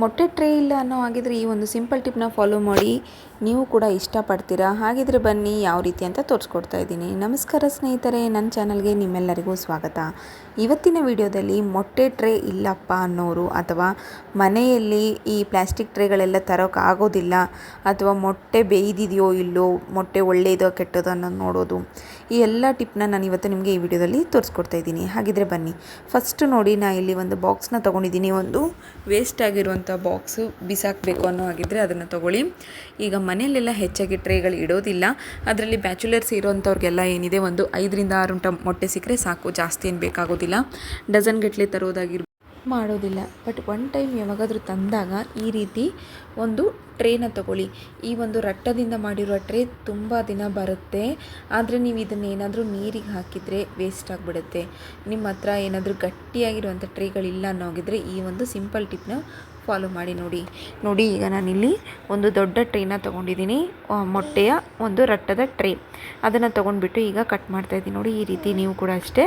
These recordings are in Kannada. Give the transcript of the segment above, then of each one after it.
ಮೊಟ್ಟೆ ಟ್ರೇ ಇಲ್ಲ ಅನ್ನೋ ಹಾಗಿದ್ರೆ ಈ ಒಂದು ಸಿಂಪಲ್ ಟಿಪ್ನ ಫಾಲೋ ಮಾಡಿ ನೀವು ಕೂಡ ಇಷ್ಟಪಡ್ತೀರಾ? ಹಾಗಿದ್ರೆ ಬನ್ನಿ, ಯಾವ ರೀತಿ ಅಂತ ತೋರಿಸ್ಕೊಡ್ತಾ ಇದ್ದೀನಿ. ನಮಸ್ಕಾರ ಸ್ನೇಹಿತರೆ, ನನ್ನ ಚಾನಲ್ಗೆ ನಿಮ್ಮೆಲ್ಲರಿಗೂ ಸ್ವಾಗತ. ಇವತ್ತಿನ ವಿಡಿಯೋದಲ್ಲಿ ಮೊಟ್ಟೆ ಟ್ರೇ ಇಲ್ಲಪ್ಪ ಅನ್ನೋರು ಅಥವಾ ಮನೆಯಲ್ಲಿ ಈ ಪ್ಲಾಸ್ಟಿಕ್ ಟ್ರೇಗಳೆಲ್ಲ ತರೋಕೆ ಆಗೋದಿಲ್ಲ ಅಥವಾ ಮೊಟ್ಟೆ ಬೇಯ್ದಿದೆಯೋ ಇಲ್ಲೋ, ಮೊಟ್ಟೆ ಒಳ್ಳೆಯದೋ ಕೆಟ್ಟದೋ ಅನ್ನೋದು ನೋಡೋದು, ಈ ಎಲ್ಲ ಟಿಪ್ನ ನಾನು ಇವತ್ತು ನಿಮಗೆ ಈ ವಿಡಿಯೋದಲ್ಲಿ ತೋರಿಸ್ಕೊಡ್ತಾ ಇದ್ದೀನಿ. ಹಾಗಿದ್ರೆ ಬನ್ನಿ. ಫಸ್ಟ್ ನೋಡಿ ನಾನು ಇಲ್ಲಿ ಒಂದು ಬಾಕ್ಸ್ನ ತೊಗೊಂಡಿದ್ದೀನಿ. ಒಂದು ವೇಸ್ಟ್ ಆಗಿರುವಂಥ ಬಾಕ್ಸು ಬಿಸಾಕಬೇಕು ಅನ್ನೋ ಹಾಗಿದ್ರೆ ಅದನ್ನು ತೊಗೊಳ್ಳಿ. ಈಗ ಮನೆಯಲ್ಲೆಲ್ಲ ಹೆಚ್ಚಾಗಿ ಟ್ರೇಗಳು ಇಡೋದಿಲ್ಲ. ಅದರಲ್ಲಿ ಬ್ಯಾಚುಲರ್ಸ್ ಇರೋಂಥವ್ರಿಗೆಲ್ಲ ಏನಿದೆ? ಒಂದು ಐದರಿಂದ ಆರು ಮೊಟ್ಟೆ ಸಿಕ್ಕರೆ ಸಾಕು. ಜಾಸ್ತಿ ಏನು ಬೇಕಾಗೋದಿಲ್ಲ. ಡಜನ್ ಗಟ್ಟಲೆ ತರೋದಾಗಿರ್ಬೋದು ಮಾಡೋದಿಲ್ಲ. ಬಟ್ ಒನ್ ಟೈಮ್ ಯಾವಾಗಾದರೂ ತಂದಾಗ ಈ ರೀತಿ ಒಂದು ಟ್ರೇನ ತಗೊಳ್ಳಿ. ಈ ಒಂದು ರಟ್ಟದಿಂದ ಮಾಡಿರುವ ಟ್ರೇ ತುಂಬ ದಿನ ಬರುತ್ತೆ. ಆದರೆ ನೀವು ಇದನ್ನು ಏನಾದರೂ ನೀರಿಗೆ ಹಾಕಿದರೆ ವೇಸ್ಟ್ ಆಗಿಬಿಡುತ್ತೆ. ನಿಮ್ಮ ಹತ್ರ ಏನಾದರೂ ಗಟ್ಟಿಯಾಗಿರುವಂಥ ಟ್ರೇಗಳಿಲ್ಲ ಅನ್ನೋಗಿದ್ರೆ ಈ ಒಂದು ಸಿಂಪಲ್ ಟಿಪ್ನ ಫಾಲೋ ಮಾಡಿ ನೋಡಿ. ನೋಡಿ, ಈಗ ನಾನಿಲ್ಲಿ ಒಂದು ದೊಡ್ಡ ಟ್ರೇನ ತೊಗೊಂಡಿದ್ದೀನಿ. ಮೊಟ್ಟೆಯ ಒಂದು ರಟ್ಟದ ಟ್ರೇ ಅದನ್ನು ತೊಗೊಂಡ್ಬಿಟ್ಟು ಈಗ ಕಟ್ ಮಾಡ್ತಾ ಇದ್ದೀನಿ. ನೋಡಿ, ಈ ರೀತಿ ನೀವು ಕೂಡ ಅಷ್ಟೇ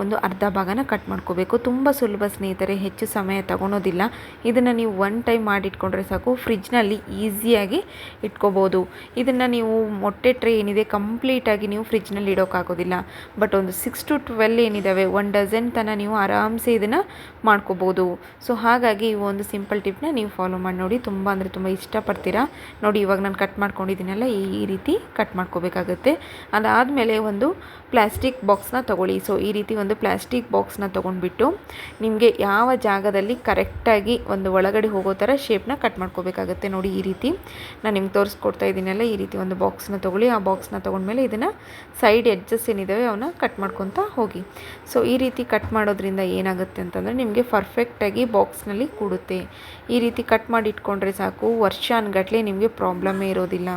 ಒಂದು ಅರ್ಧ ಭಾಗನ ಕಟ್ ಮಾಡ್ಕೋಬೇಕು. ತುಂಬ ಸುಲಭ ಸ್ನೇಹಿತರೆ, ಹೆಚ್ಚು ಸಮಯ ತಗೊಳೋದಿಲ್ಲ. ಇದನ್ನು ನೀವು ಒನ್ ಟೈಮ್ ಮಾಡಿಟ್ಕೊಂಡ್ರೆ ಸಾಕು. ಫ್ರಿಜ್ನಲ್ಲಿ ಈಸಿಯಾಗಿ ಇಟ್ಕೋಬೋದು. ಇದನ್ನು ನೀವು ಮೊಟ್ಟೆ ಟ್ರೇ ಏನಿದೆ ಕಂಪ್ಲೀಟಾಗಿ ನೀವು ಫ್ರಿಜ್ನಲ್ಲಿ ಇಡೋಕ್ಕಾಗೋದಿಲ್ಲ ಬಟ್ ಒಂದು ಸಿಕ್ಸ್ ಟು ಟ್ವೆಲ್ ಏನಿದ್ದಾವೆ ಒನ್ ಡಜನ್ ತನಕ ನೀವು ಆರಾಮ್ಸೆ ಇದನ್ನು ಮಾಡ್ಕೋಬೋದು. ಸೊ ಹಾಗಾಗಿ ಈ ಒಂದು ಸಿಂಪಲ್ ಟಿಪ್ನ ನೀವು ಫಾಲೋ ಮಾಡಿ ನೋಡಿ. ತುಂಬ ಅಂದರೆ ತುಂಬ ಇಷ್ಟಪಡ್ತೀರಾ? ನೋಡಿ, ಇವಾಗ ನಾನು ಕಟ್ ಮಾಡ್ಕೊಂಡಿದ್ದೀನಲ್ಲ, ಈ ರೀತಿ ಕಟ್ ಮಾಡ್ಕೋಬೇಕಾಗುತ್ತೆ. ಅದಾದಮೇಲೆ ಒಂದು ಪ್ಲಾಸ್ಟಿಕ್ ಬಾಕ್ಸ್ನ ತೊಗೊಳ್ಳಿ. ಸೊ ಈ ರೀತಿ ಒಂದು ಪ್ಲಾಸ್ಟಿಕ್ ಬಾಕ್ಸ್ನ ತೊಗೊಂಡ್ಬಿಟ್ಟು ನಿಮಗೆ ಯಾವ ಜಾಗದಲ್ಲಿ ಕರೆಕ್ಟಾಗಿ ಒಂದು ಒಳಗಡೆ ಹೋಗೋ ಥರ ಶೇಪ್ನ ಕಟ್ ಮಾಡ್ಕೋಬೇಕಾಗುತ್ತೆ. ನೋಡಿ, ಈ ರೀತಿ ನಾನು ನಿಮ್ಗೆ ತೋರಿಸ್ಕೊಡ್ತಾ ಇದ್ದೀನಲ್ಲ, ಈ ರೀತಿ ಒಂದು ಬಾಕ್ಸ್ನ ತೊಗೊಳ್ಳಿ. ಆ ಬಾಕ್ಸ್ನ ತೊಗೊಂಡ್ಮೇಲೆ ಇದನ್ನು ಸೈಡ್ ಎಡ್ಜಸ್ ಏನಿದ್ದಾವೆ ಅವನ್ನ ಕಟ್ ಮಾಡ್ಕೊತಾ ಹೋಗಿ. ಸೊ ಈ ರೀತಿ ಕಟ್ ಮಾಡೋದ್ರಿಂದ ಏನಾಗುತ್ತೆ ಅಂತಂದರೆ ನಿಮಗೆ ಪರ್ಫೆಕ್ಟಾಗಿ ಬಾಕ್ಸ್ನಲ್ಲಿ ಕೂಡುತ್ತೆ. ಈ ರೀತಿ ಕಟ್ ಮಾಡಿ ಇಟ್ಕೊಂಡ್ರೆ ಸಾಕು. ವರ್ಷಾನ್ಗಟ್ಲೆ ನಿಮಗೆ ಪ್ರಾಬ್ಲಮ್ಮೇ ಇರೋದಿಲ್ಲ.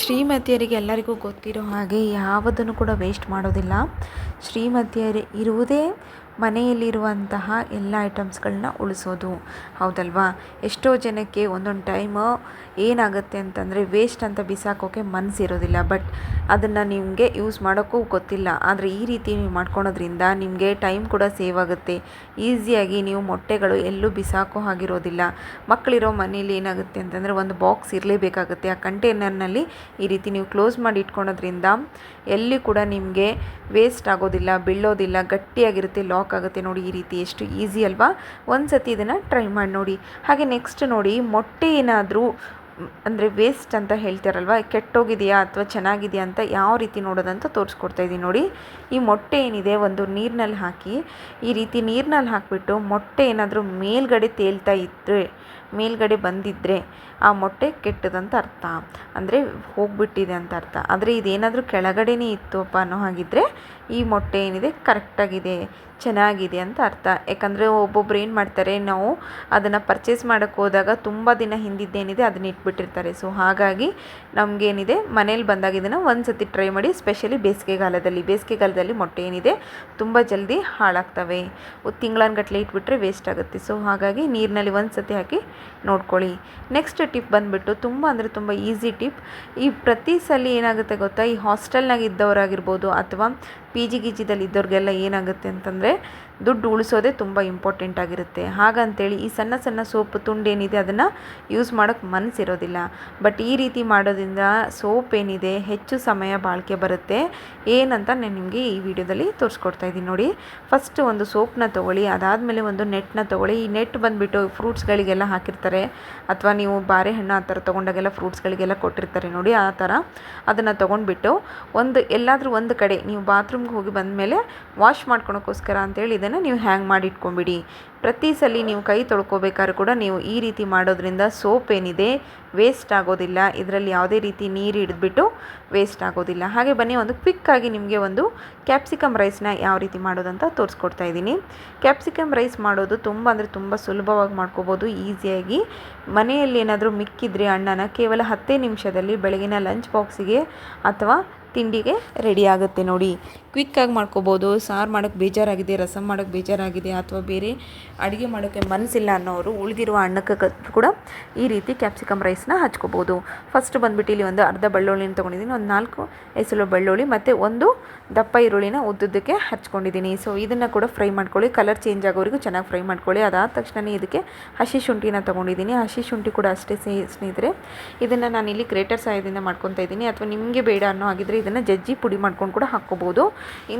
ಶ್ರೀಮತಿಯರಿಗೆ ಎಲ್ಲರಿಗೂ ಗೊತ್ತಿರೋ ಹಾಗೆ ಯಾವುದನ್ನು ಕೂಡ ವೇಸ್ಟ್ ಮಾಡೋದಿಲ್ಲ. ಶ್ರೀಮತಿಯರು ಇರುವುದೇ ಮನೆಯಲ್ಲಿರುವಂತಹ ಎಲ್ಲ ಐಟಮ್ಸ್ಗಳನ್ನ ಉಳಿಸೋದು. ಹೌದಲ್ವಾ? ಎಷ್ಟೋ ಜನಕ್ಕೆ ಒಂದೊಂದು ಟೈಮ್ ಏನಾಗುತ್ತೆ ಅಂತಂದರೆ ವೇಸ್ಟ್ ಅಂತ ಬಿಸಾಕೋಕೆ ಮನಸ್ಸಿರೋದಿಲ್ಲ ಬಟ್ ಅದನ್ನು ನಿಮಗೆ ಯೂಸ್ ಮಾಡೋಕ್ಕೂ ಗೊತ್ತಿಲ್ಲ. ಆದರೆ ಈ ರೀತಿ ನೀವು ಮಾಡ್ಕೊಳೋದ್ರಿಂದ ನಿಮಗೆ ಟೈಮ್ ಕೂಡ ಸೇವ್ ಆಗುತ್ತೆ. ಈಸಿಯಾಗಿ ನೀವು ಮೊಟ್ಟೆಗಳು ಎಲ್ಲೂ ಬಿಸಾಕೋ ಹಾಗಿರೋದಿಲ್ಲ. ಮಕ್ಕಳಿರೋ ಮನೇಲಿ ಏನಾಗುತ್ತೆ ಅಂತಂದರೆ ಒಂದು ಬಾಕ್ಸ್ ಇರಲೇಬೇಕಾಗುತ್ತೆ. ಆ ಕಂಟೈನರ್ನಲ್ಲಿ ಈ ರೀತಿ ನೀವು ಕ್ಲೋಸ್ ಮಾಡಿ ಇಟ್ಕೊಳೋದ್ರಿಂದ ಎಲ್ಲಿ ಕೂಡ ನಿಮಗೆ ವೇಸ್ಟ್ ಆಗೋದಿಲ್ಲ, ಬೀಳೋದಿಲ್ಲ, ಗಟ್ಟಿಯಾಗಿರುತ್ತೆ, ಲಾಕ್ ಆಗುತ್ತೆ ನೋಡಿ ಈ ರೀತಿ ಎಷ್ಟು ಈಸಿ ಅಲ್ವಾ? ಒಂದು ಸತಿ ಇದನ್ನು ಟ್ರೈ ಮಾಡಿ ನೋಡಿ. ಹಾಗೆ ನೆಕ್ಸ್ಟ್ ನೋಡಿ ಮೊಟ್ಟೆ ಏನಾದರೂ, ಅಂದರೆ ವೇಸ್ಟ್ ಅಂತ ಹೇಳ್ತಾರಲ್ವ? ಕೆಟ್ಟೋಗಿದೆಯಾ ಅಥವಾ ಚೆನ್ನಾಗಿದೆಯಾ ಅಂತ ಯಾವ ರೀತಿ ನೋಡೋದಂತ ತೋರಿಸ್ಕೊಡ್ತಾ ಇದ್ದೀನಿ ನೋಡಿ. ಈ ಮೊಟ್ಟೆ ಏನಿದೆ ಒಂದು ನೀರಿನಲ್ಲಿ ಹಾಕಿ, ಈ ರೀತಿ ನೀರಿನಲ್ಲಿ ಹಾಕಿಬಿಟ್ಟು ಮೊಟ್ಟೆ ಏನಾದರೂ ಮೇಲ್ಗಡೆ ತೇಲ್ತಾ ಇದ್ದರೆ ಮೇಲ್ಗಡೆ ಬಂದಿದ್ದರೆ ಆ ಮೊಟ್ಟೆ ಕೆಟ್ಟದಂತ ಅರ್ಥ. ಅಂದರೆ ಹೋಗ್ಬಿಟ್ಟಿದೆ ಅಂತ ಅರ್ಥ. ಆದರೆ ಇದೇನಾದರೂ ಕೆಳಗಡೆನೇ ಇತ್ತುಪ್ಪ ಅನ್ನೋ ಹಾಗಿದ್ದರೆ ಈ ಮೊಟ್ಟೆ ಏನಿದೆ ಕರೆಕ್ಟಾಗಿದೆ ಚೆನ್ನಾಗಿದೆ ಅಂತ ಅರ್ಥ. ಯಾಕಂದರೆ ಒಬ್ಬೊಬ್ರು ಏನು ಮಾಡ್ತಾರೆ, ನಾವು ಅದನ್ನು ಪರ್ಚೇಸ್ ಮಾಡೋಕ್ಕೆ ಹೋದಾಗ ತುಂಬ ದಿನ ಹಿಂದಿದ್ದೇನಿದೆ ಅದನ್ನ ಇಟ್ಬಿಟ್ಟಿರ್ತಾರೆ. ಸೊ ಹಾಗಾಗಿ ನಮಗೇನಿದೆ, ಮನೇಲಿ ಬಂದಾಗ ಇದನ್ನು ಒಂದು ಸತಿ ಟ್ರೈ ಮಾಡಿ ಸ್ಪೆಷಲಿ ಬೇಸಿಗೆಗಾಲದಲ್ಲಿ. ಬೇಸಿಗೆಗಾಲದಲ್ಲಿ ಮೊಟ್ಟೆ ಏನಿದೆ, ತುಂಬ ಜಲ್ದಿ ಹಾಳಾಗ್ತವೆ. ತಿಂಗಳನ್ಗಟ್ಲೆ ಇಟ್ಬಿಟ್ರೆ ವೇಸ್ಟ್ ಆಗುತ್ತೆ. ಸೊ ಹಾಗಾಗಿ ನೀರಿನಲ್ಲಿ ಒಂದು ಸತಿ ಹಾಕಿ ನೋಡ್ಕೊಳ್ಳಿ. ನೆಕ್ಸ್ಟ್ ಟಿಪ್ ಬಂದುಬಿಟ್ಟು ತುಂಬ ಅಂದರೆ ತುಂಬ ಈಸಿ ಟಿಪ್ ಈ ಪ್ರತಿ ಸಲ ಏನಾಗುತ್ತೆ ಗೊತ್ತಾ? ಈ ಹಾಸ್ಟೆಲ್ನಾಗ ಇದ್ದವರಾಗಿರ್ಬೋದು ಅಥವಾ ಪಿ ಜಿ ಗಿಜಿದಲ್ಲಿ ಇದ್ದವ್ರಿಗೆಲ್ಲ ಏನಾಗುತ್ತೆ ಅಂತಂದರೆ ದುಡ್ಡು ಉಳಿಸೋದೇ ತುಂಬ ಇಂಪಾರ್ಟೆಂಟ್ ಆಗಿರುತ್ತೆ. ಹಾಗಂತೇಳಿ ಈ ಸಣ್ಣ ಸಣ್ಣ ಸೋಪ್ ತುಂಡು ಏನಿದೆ ಅದನ್ನು ಯೂಸ್ ಮಾಡೋಕ್ಕೆ ಮನಸ್ಸಿರೋದಿಲ್ಲ ಬಟ್ ಈ ರೀತಿ ಮಾಡೋದ್ರಿಂದ ಸೋಪ್ ಏನಿದೆ ಹೆಚ್ಚು ಸಮಯ ಬಾಳಿಕೆ ಬರುತ್ತೆ. ಏನಂತ ನಾನು ನಿಮಗೆ ಈ ವಿಡಿಯೋದಲ್ಲಿ ತೋರಿಸ್ಕೊಡ್ತಾ ಇದ್ದೀನಿ ನೋಡಿ. ಫಸ್ಟ್ ಒಂದು ಸೋಪ್ನ ತೊಗೊಳ್ಳಿ, ಅದಾದಮೇಲೆ ಒಂದು ನೆಟ್ನ ತೊಗೊಳ್ಳಿ. ಈ ನೆಟ್ ಬಂದುಬಿಟ್ಟು ಫ್ರೂಟ್ಸ್ಗಳಿಗೆಲ್ಲ ಹಾಕಿರ್ತಾರೆ. ಅಥವಾ ನೀವು ಬಾರೆಹಣ್ಣು ಆ ಥರ ತೊಗೊಂಡಾಗೆಲ್ಲ ಫ್ರೂಟ್ಸ್ಗಳಿಗೆಲ್ಲ ಕೊಟ್ಟಿರ್ತಾರೆ ನೋಡಿ ಆ ಥರ. ಅದನ್ನು ತೊಗೊಂಡ್ಬಿಟ್ಟು ಒಂದು ಎಲ್ಲಾದರೂ ಒಂದು ಕಡೆ ನೀವು ಬಾತ್ರೂಮ್ಗೆ ಹೋಗಿ ಬಂದಮೇಲೆ ವಾಶ್ ಮಾಡ್ಕೊಳೋಕ್ಕೋಸ್ಕರ ಅಂತೇಳಿ ಇದನ್ನು ನೀವು ಹ್ಯಾಂಗ್ ಮಾಡಿ ಇಟ್ಕೊಂಬಿಡಿ ಪ್ರತಿ ಸಲ ನೀವು ಕೈ ತೊಳ್ಕೊಬೇಕಾದ್ರೂ ಕೂಡ ನೀವು ಈ ರೀತಿ ಮಾಡೋದ್ರಿಂದ ಸೋಪ್ ಏನಿದೆ ವೇಸ್ಟ್ ಆಗೋದಿಲ್ಲ. ಇದರಲ್ಲಿ ಯಾವುದೇ ರೀತಿ ನೀರು ಹಿಡಿದ್ಬಿಟ್ಟು ವೇಸ್ಟ್ ಆಗೋದಿಲ್ಲ. ಹಾಗೆ ಬನ್ನಿ, ಒಂದು ಕ್ವಿಕ್ಕಾಗಿ ನಿಮಗೆ ಒಂದು ಕ್ಯಾಪ್ಸಿಕಮ್ ರೈಸ್ನ ಯಾವ ರೀತಿ ಮಾಡೋದಂತ ತೋರಿಸ್ಕೊಡ್ತಾ ಇದ್ದೀನಿ. ಕ್ಯಾಪ್ಸಿಕಮ್ ರೈಸ್ ಮಾಡೋದು ತುಂಬ ಅಂದರೆ ತುಂಬ ಸುಲಭವಾಗಿ ಮಾಡ್ಕೋಬೋದು, ಈಸಿಯಾಗಿ. ಮನೆಯಲ್ಲಿ ಏನಾದರೂ ಮಿಕ್ಕಿದ್ರೆ ಅಣ್ಣನ ಕೇವಲ ಹತ್ತೇ ನಿಮಿಷದಲ್ಲಿ ಬೆಳಗಿನ ಲಂಚ್ ಬಾಕ್ಸಿಗೆ ಅಥವಾ ತಿಂಡಿಗೆ ರೆಡಿ ಆಗುತ್ತೆ ನೋಡಿ. ಕ್ವಿಕ್ಕಾಗಿ ಮಾಡ್ಕೋಬೋದು. ಸಾರು ಮಾಡೋಕ್ಕೆ ಬೇಜಾರಾಗಿದೆ ರಸಮ್ ಮಾಡೋಕ್ಕೆ ಬೇಜಾರಾಗಿದೆ ಅಥವಾ ಬೇರೆ ಅಡುಗೆ ಮಾಡೋಕ್ಕೆ ಮನಸ್ಸಿಲ್ಲ ಅನ್ನೋರು ಉಳಿದಿರುವ ಅನ್ನಕ್ಕೆ ಕೂಡ ಈ ರೀತಿ ಕ್ಯಾಪ್ಸಿಕಮ್ ರೈಸ್ನ ಹಚ್ಕೋಬೋದು. ಫಸ್ಟ್ ಬಂದ್ಬಿಟ್ಟು ಇಲ್ಲಿ ಒಂದು ಅರ್ಧ ಬೆಳ್ಳುಳ್ಳಿನ ತೊಗೊಂಡಿದ್ದೀನಿ, ಒಂದು ನಾಲ್ಕು ಎಸಳು ಬೆಳ್ಳುಳ್ಳಿ ಮತ್ತು ಒಂದು ದಪ್ಪ ಈರುಳ್ಳಿನ ಉದ್ದುದ್ದಕ್ಕೆ ಹಚ್ಕೊಂಡಿದ್ದೀನಿ. ಸೊ ಇದನ್ನು ಕೂಡ ಫ್ರೈ ಮಾಡ್ಕೊಳ್ಳಿ ಕಲರ್ ಚೇಂಜ್ ಆಗೋವರೆಗೂ ಚೆನ್ನಾಗಿ ಫ್ರೈ ಮಾಡ್ಕೊಳ್ಳಿ. ಅದಾದ ತಕ್ಷಣನೇ ಇದಕ್ಕೆ ಹಸಿ ಶುಂಠಿನ ತೊಗೊಂಡಿದ್ದೀನಿ. ಹಸಿ ಶುಂಠಿ ಕೂಡ ಅಷ್ಟೇ ಸ್ನೇಹಿತರೆ. ಇದನ್ನು ನಾನು ಇಲ್ಲಿ ಗ್ರೇಟರ್ ಸಹಾಯದಿಂದ ಮಾಡ್ಕೊತಾ ಇದ್ದೀನಿ. ಅಥವಾ ನಿಮಗೆ ಬೇಡ ಅನ್ನೋ ಆಗಿದ್ರೆ ಇದನ್ನು ಜಜ್ಜಿ ಪುಡಿ ಮಾಡ್ಕೊಂಡು ಕೂಡ ಹಾಕ್ಕೋಬೋದು.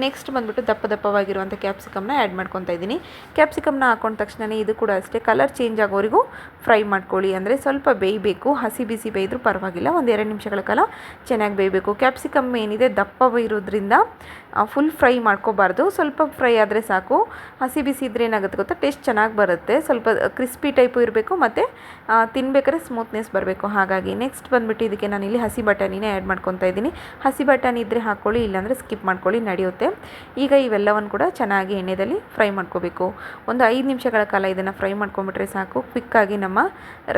ನೆಕ್ಸ್ಟ್ ಬಂದುಬಿಟ್ಟು ದಪ್ಪ ದಪ್ಪವಾಗಿರುವಂಥ ಕ್ಯಾಪ್ಸಿಕಮ್ನ ಆ್ಯಡ್ ಮಾಡ್ಕೊತಾ ಇದ್ದೀನಿ. ಕ್ಯಾಪ್ಸಿಕಮ್ನ ಹಾಕೊಂಡ ತಕ್ಷಣ ಇದು ಕೂಡ ಅಷ್ಟೇ. ಕಲರ್ ಚೇಂಜ್ ಆಗೋವರೆಗೂ ಫ್ರೈ ಮಾಡ್ಕೊಳ್ಳಿ. ಅಂದರೆ ಸ್ವಲ್ಪ ಬೇಯಬೇಕು. ಹಸಿ ಬಿಸಿ ಬೇಯಿದ್ರೂ ಪರವಾಗಿಲ್ಲ. ಒಂದು ಎರಡು ನಿಮಿಷಗಳ ಕಾಲ ಚೆನ್ನಾಗಿ ಬೇಯಬೇಕು. ಕ್ಯಾಪ್ಸಿಕಮ್ ಏನಿದೆ ದಪ್ಪ ಇರೋದ್ರಿಂದ ಫುಲ್ ಫ್ರೈ ಮಾಡ್ಕೋಬಾರ್ದು. ಸ್ವಲ್ಪ ಫ್ರೈ ಆದರೆ ಸಾಕು. ಹಸಿ ಬಿಸಿ ಇದ್ರೆ ಏನಾಗುತ್ತೆ ಗೊತ್ತಾ? ಟೇಸ್ಟ್ ಚೆನ್ನಾಗಿ ಬರುತ್ತೆ. ಸ್ವಲ್ಪ ಕ್ರಿಸ್ಪಿ ಟೈಪು ಇರಬೇಕು ಮತ್ತು ತಿನ್ಬೇಕಾದ್ರೆ ಸ್ಮೂತ್ನೆಸ್ ಬರಬೇಕು. ಹಾಗಾಗಿ ನೆಕ್ಸ್ಟ್ ಬಂದುಬಿಟ್ಟು ಇದಕ್ಕೆ ನಾನು ಇಲ್ಲಿ ಹಸಿ ಬಟಾಣಿನೇ ಆ್ಯಡ್ ಮಾಡ್ಕೊತಾ ಇದ್ದೀನಿ. ಹಸಿ ಬಟಾಣಿ ಇದ್ದರೆ ಹಾಕ್ಕೊಳ್ಳಿ ಇಲ್ಲಾಂದರೆ ಸ್ಕಿಪ್ ಮಾಡ್ಕೊಳ್ಳಿ, ನಡೆಯುತ್ತೆ. ಈಗ ಇವೆಲ್ಲವನ್ನು ಕೂಡ ಚೆನ್ನಾಗಿ ಎಣ್ಣೆಯಲ್ಲಿ ಫ್ರೈ ಮಾಡ್ಕೋಬೇಕು. ಒಂದು ಐದು ನಿಮಿಷಗಳ ಕಾಲ ಇದನ್ನು ಫ್ರೈ ಮಾಡ್ಕೊಂಬಿಟ್ರೆ ಸಾಕು. ಕ್ವಿಕ್ಕಾಗಿ ನಮ್ಮ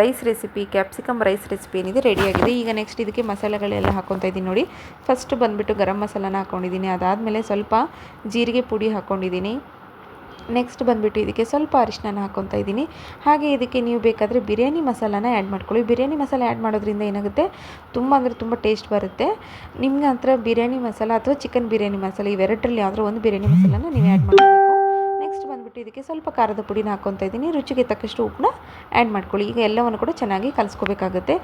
rice recipe capsicum rice recipe ಏನಿದೆ ರೆಡಿಯಾಗಿದೆ ಈಗ ನೆಕ್ಸ್ಟ್ ಇದಕ್ಕೆ ಮಸಾಲೆಗಳೆಲ್ಲ ಹಾಕ್ಕೊತಾ ಇದ್ದೀನಿ ನೋಡಿ. ಫಸ್ಟ್ ಬಂದುಬಿಟ್ಟು ಗರಂ ಮಸಾಲಾನ ಹಾಕ್ಕೊಂಡಿದ್ದೀನಿ ಅದಾದಮೇಲೆ ಸ್ವಲ್ಪ ಜೀರಿಗೆ ಪುಡಿ ಹಾಕ್ಕೊಂಡಿದ್ದೀನಿ ನೆಕ್ಸ್ಟ್ ಬಂದುಬಿಟ್ಟು ಇದಕ್ಕೆ ಸ್ವಲ್ಪ ಅರಿಶಿನ ಹಾಕ್ಕೊತಾ ಇದ್ದೀನಿ. ಹಾಗೆ ಇದಕ್ಕೆ ನೀವು ಬೇಕಾದರೆ ಬಿರಿಯಾನಿ ಮಸಾಲಾನ ಆ್ಯಡ್ ಮಾಡ್ಕೊಳ್ಳಿ. ಬಿರಿಯಾನಿ ಮಸಾಲ ಆ್ಯಡ್ ಮಾಡೋದ್ರಿಂದ ಏನಾಗುತ್ತೆ? ತುಂಬ ಅಂದರೆ ತುಂಬ ಟೇಸ್ಟ್ ಬರುತ್ತೆ. ನಿಮ್ಗೆ ಹತ್ರ ಬಿರಿಯಾನಿ ಮಸಾಲ ಅಥವಾ ಚಿಕನ್ ಬಿರಿಯಾನಿ ಮಸಾಲೆ ಇವೆರಡರಲ್ಲಿ ಯಾವುದೋ ಒಂದು ಬಿರಿಯಾನಿ ಮಸಾಲಾನ ನೀವು ಆ್ಯಡ್ ಮಾಡಬೇಕು ಬಂದುಬಿಟ್ಟು ಇದಕ್ಕೆ ಸ್ವಲ್ಪ ಖಾರದ ಪುಡಿನ ಹಾಕ್ಕೊತಾ ಇದ್ದೀನಿ. ರುಚಿಗೆ ತಕ್ಕಷ್ಟು ಉಪ್ಪನ್ನ ಆ್ಯಡ್ ಮಾಡ್ಕೊಳ್ಳಿ. ಈಗ ಎಲ್ಲವನ್ನು ಕೂಡ ಚೆನ್ನಾಗಿ ಕಲಿಸ್ಕೋಬೇಕಾಗುತ್ತೆ.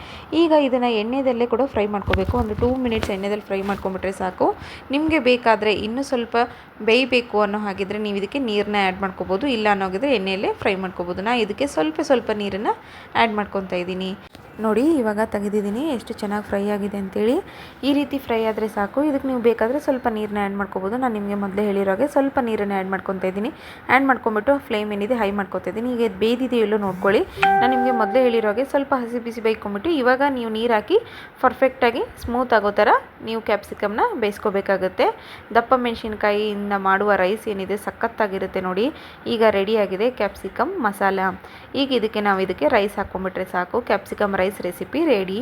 ಈಗ ಇದನ್ನು ಎಣ್ಣೆದಲ್ಲೇ ಕೂಡ ಫ್ರೈ ಮಾಡ್ಕೋಬೇಕು. ಒಂದು ಟೂ ಮಿನಿಟ್ಸ್ ಎಣ್ಣೆದಲ್ಲಿ ಫ್ರೈ ಮಾಡ್ಕೊಂಬಿಟ್ರೆ ಸಾಕು. ನಿಮಗೆ ಬೇಕಾದರೆ ಇನ್ನೂ ಸ್ವಲ್ಪ ಬೇಯಬೇಕು ಅನ್ನೋ ಹಾಗಿದ್ರೆ ನೀವು ಇದಕ್ಕೆ ನೀರನ್ನ ಆ್ಯಡ್ ಮಾಡ್ಕೋಬೋದು. ಇಲ್ಲ ಅನ್ನೋಗಿದ್ರೆ ಎಣ್ಣೆಯಲ್ಲೇ ಫ್ರೈ ಮಾಡ್ಕೋಬೋದು. ನಾ ಇದಕ್ಕೆ ಸ್ವಲ್ಪ ಸ್ವಲ್ಪ ನೀರನ್ನು ಆ್ಯಡ್ ಮಾಡ್ಕೊತಾ ಇದ್ದೀನಿ. ನೋಡಿ, ಇವಾಗ ತೆಗೆದಿದ್ದೀನಿ. ಎಷ್ಟು ಚೆನ್ನಾಗಿ ಫ್ರೈ ಆಗಿದೆ ಅಂತೇಳಿ. ಈ ರೀತಿ ಫ್ರೈ ಆದರೆ ಸಾಕು. ಇದಕ್ಕೆ ನೀವು ಬೇಕಾದರೆ ಸ್ವಲ್ಪ ನೀರನ್ನ ಆ್ಯಡ್ ಮಾಡ್ಕೋಬೋದು. ನಾನು ನಿಮಗೆ ಮೊದಲೇ ಹೇಳಿರೋ ಹಾಗೆ ಸ್ವಲ್ಪ ನೀರನ್ನು ಆ್ಯಡ್ ಮಾಡ್ಕೊತಾ ಇದ್ದೀನಿ. ಆ್ಯಡ್ ಮಾಡ್ಕೊಂಬಿಟ್ಟು ಫ್ಲೇಮ್ ಏನಿದೆ ಹೈ ಮಾಡ್ಕೊತಾ ಇದ್ದೀನಿ. ಈಗ ಬೇದಿದೆಯೋ ನೋಡ್ಕೊಳ್ಳಿ. ನಾನು ನಿಮಗೆ ಮೊದಲೇ ಹೇಳಿರೋ ಹಾಗೆ ಸ್ವಲ್ಪ ಹಸಿ ಬಿಸಿ ಬೈಕೊಂಬಿಟ್ಟು ಇವಾಗ ನೀವು ನೀರು ಹಾಕಿ ಪರ್ಫೆಕ್ಟಾಗಿ ಸ್ಮೂತ್ ಆಗೋ ಥರ ನೀವು ಕ್ಯಾಪ್ಸಿಕಮ್ನ ಬೇಯಿಸ್ಕೋಬೇಕಾಗುತ್ತೆ. ದಪ್ಪ ಮೆಣಸಿನ್ಕಾಯಿಯಿಂದ ಮಾಡುವ ರೈಸ್ ಏನಿದೆ, ಸಖತ್ತಾಗಿರುತ್ತೆ ನೋಡಿ. ಈಗ ರೆಡಿಯಾಗಿದೆ ಕ್ಯಾಪ್ಸಿಕಮ್ ಮಸಾಲ. ಈಗ ಇದಕ್ಕೆ ನಾವು ಇದಕ್ಕೆ ರೈಸ್ ಹಾಕ್ಕೊಂಬಿಟ್ರೆ ಸಾಕು. ಕ್ಯಾಪ್ಸಿಕಮ್ ರೈಸ್ ರೆಸಿಪಿ ರೆಡಿ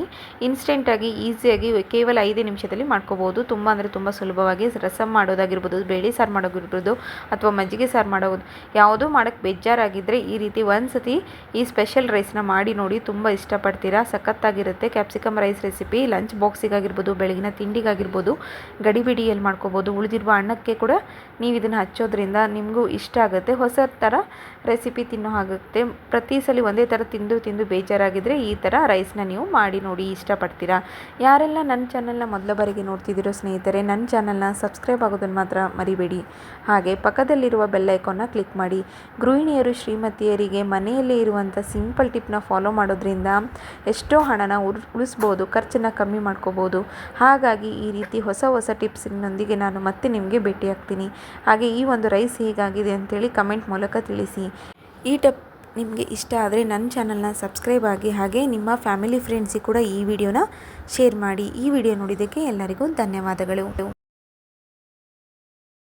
ಇನ್ಸ್ಟೆಂಟಾಗಿ ಈಸಿಯಾಗಿ ಕೇವಲ ಐದೇ ನಿಮಿಷದಲ್ಲಿ ಮಾಡ್ಕೋಬೋದು. ತುಂಬ ಅಂದರೆ ತುಂಬ ಸುಲಭವಾಗಿ ರಸಮ್ ಮಾಡೋದಾಗಿರ್ಬೋದು, ಬೇಳೆ ಸಾರು ಮಾಡೋದಿರ್ಬೋದು ಅಥವಾ ಮಜ್ಜಿಗೆ ಸಾರು ಮಾಡೋದು. ಯಾವುದೂ ಮಾಡೋಕ್ಕೆ ಬೇಜಾರಾಗಿದ್ದರೆ ಈ ರೀತಿ ಒಂದು ಸತಿ ಈ ಸ್ಪೆಷಲ್ ರೈಸ್ನ ಮಾಡಿ ನೋಡಿ ತುಂಬ ಇಷ್ಟಪಡ್ತೀರಾ. ಸಖತ್ತಾಗಿರುತ್ತೆ. ಕ್ಯಾಪ್ಸಿಕಮ್ ರೈಸ್ ರೆಸಿಪಿ ಲಂಚ್ ಬಾಕ್ಸಿಗಾಗಿರ್ಬೋದು ಬೆಳಗಿನ ತಿಂಡಿಗಾಗಿರ್ಬೋದು, ಗಡಿಬಿಡಿಯಲ್ಲಿ ಮಾಡ್ಕೋಬೋದು. ಉಳಿದಿರುವ ಅನ್ನಕ್ಕೆ ಕೂಡ ನೀವು ಇದನ್ನು ಹಚ್ಚೋದ್ರಿಂದ ನಿಮಗೂ ಇಷ್ಟ ಆಗುತ್ತೆ. ಹೊಸ ಥರ ರೆಸಿಪಿ ತಿನ್ನೋ ಆಗುತ್ತೆ ಪ್ರತಿ ಸಲ ಒಂದೇ ಥರ ತಿಂದು ತಿಂದು ಬೇಜಾರಾಗಿದ್ದರೆ ಈ ಥರ ರೈಸ್ನ ನೀವು ಮಾಡಿ ನೋಡಿ ಇಷ್ಟಪಡ್ತೀರಾ? ಯಾರೆಲ್ಲ ನನ್ನ ಚಾನಲ್ನ ಮೊದಲ ಬಾರಿಗೆ ನೋಡ್ತಿದ್ದೀರೋ ಸ್ನೇಹಿತರೆ, ನನ್ನ ಚಾನಲ್ನ ಸಬ್ಸ್ಕ್ರೈಬ್ ಆಗೋದನ್ನು ಮಾತ್ರ ಮರಿಬೇಡಿ. ಹಾಗೆ ಪಕ್ಕದಲ್ಲಿರುವ ಬೆಲ್ ಐಕಾನ್ನ ಕ್ಲಿಕ್ ಮಾಡಿ. ಗೃಹಿಣಿಯರು, ಶ್ರೀಮತಿಯರಿಗೆ ಮನೆಯಲ್ಲೇ ಇರುವಂಥ ಸಿಂಪಲ್ ಟಿಪ್ನ ಫಾಲೋ ಮಾಡೋದ್ರಿಂದ ಎಷ್ಟೋ ಹಣನ ಉಳಿಸ್ಬೋದು, ಖರ್ಚನ್ನು ಕಮ್ಮಿ ಮಾಡ್ಕೋಬೋದು. ಹಾಗಾಗಿ ಈ ರೀತಿ ಹೊಸ ಹೊಸ ಟಿಪ್ಸ್ನೊಂದಿಗೆ ನಾನು ಮತ್ತೆ ನಿಮಗೆ ಭೇಟಿಯಾಗ್ತೀನಿ. ಹಾಗೆ ಈ ಒಂದು ರೈಸ್ ಹೇಗಾಗಿದೆ ಅಂತೇಳಿ ಕಮೆಂಟ್ ಮೂಲಕ ತಿಳಿಸಿ. ಈ ಟಿಪ್ ನಿಮಗೆ ಇಷ್ಟ ಆದರೆ ನನ್ನ ಚಾನಲ್ನ ಸಬ್ಸ್ಕ್ರೈಬ್ ಆಗಿ ಹಾಗೆ ನಿಮ್ಮ ಫ್ಯಾಮಿಲಿ ಫ್ರೆಂಡ್ಸಿಗೆ ಕೂಡ ಈ ವಿಡಿಯೋನ ಶೇರ್ ಮಾಡಿ ಈ ವಿಡಿಯೋ ನೋಡಿದ್ದಕ್ಕೆ ಎಲ್ಲರಿಗೂ ಧನ್ಯವಾದಗಳು.